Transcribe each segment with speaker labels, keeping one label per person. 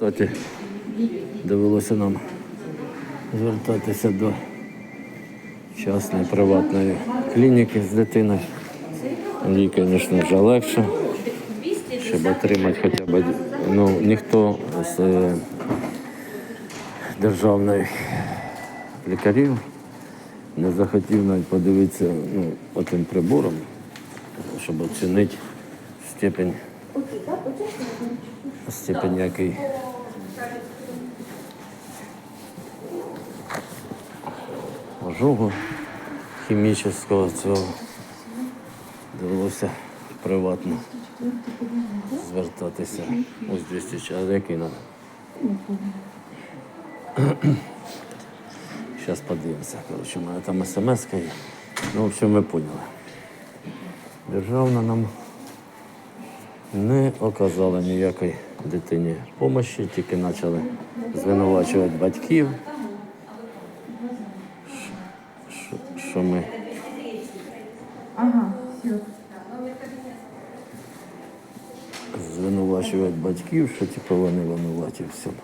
Speaker 1: результаті довелося нам звертатися до частної приватної клініки з дитиною. Їй, звісно, вже легше, щоб отримати хоча б ну, ніхто з е, державних лікарів не захотів навіть подивитися ну, отим прибором, щоб оцінити степень, степень який ожогу хімічного цього довелося приватно звертатися. Ось 200 чоловік, який надо. Зараз подивимося. Коротше, у мене там смс є. Ну, в общем, ми поняли. Державна нам не оказала ніякої дитині допомоги, тільки почали звинувачувати батьків, що- ми
Speaker 2: Ага, все.
Speaker 1: звинувачувати батьків, що типу вони винуваті всьому.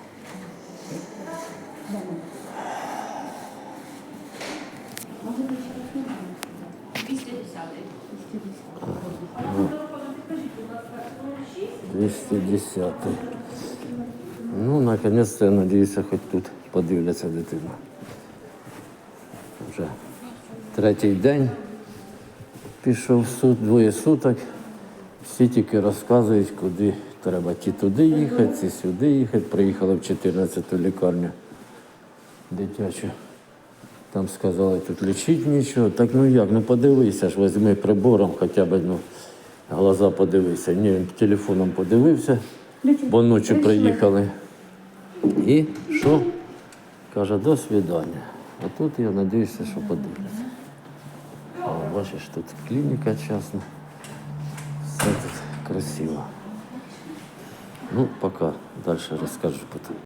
Speaker 1: Двісті десятий. Ну, наконец-то, я надіюся, хоч тут подивляться дитина. Вже третій день пішов суд, двоє суток. Всі тільки розказують, куди треба ті туди їхати, ці сюди їхати. Приїхали в 14-ту лікарню дитячу. Там сказали, тут лічить нічого. Так ну як, ну подивися ж, візьми прибором хоча б, ну, глаза подивися. Ні, він телефоном подивився, бо ночі приїхали. І що? Каже, до свидання. А тут я надіюся, що подивляться. Бачиш, тут клініка частна. Все тут красиво. Ну, пока. Дальше розкажу потім.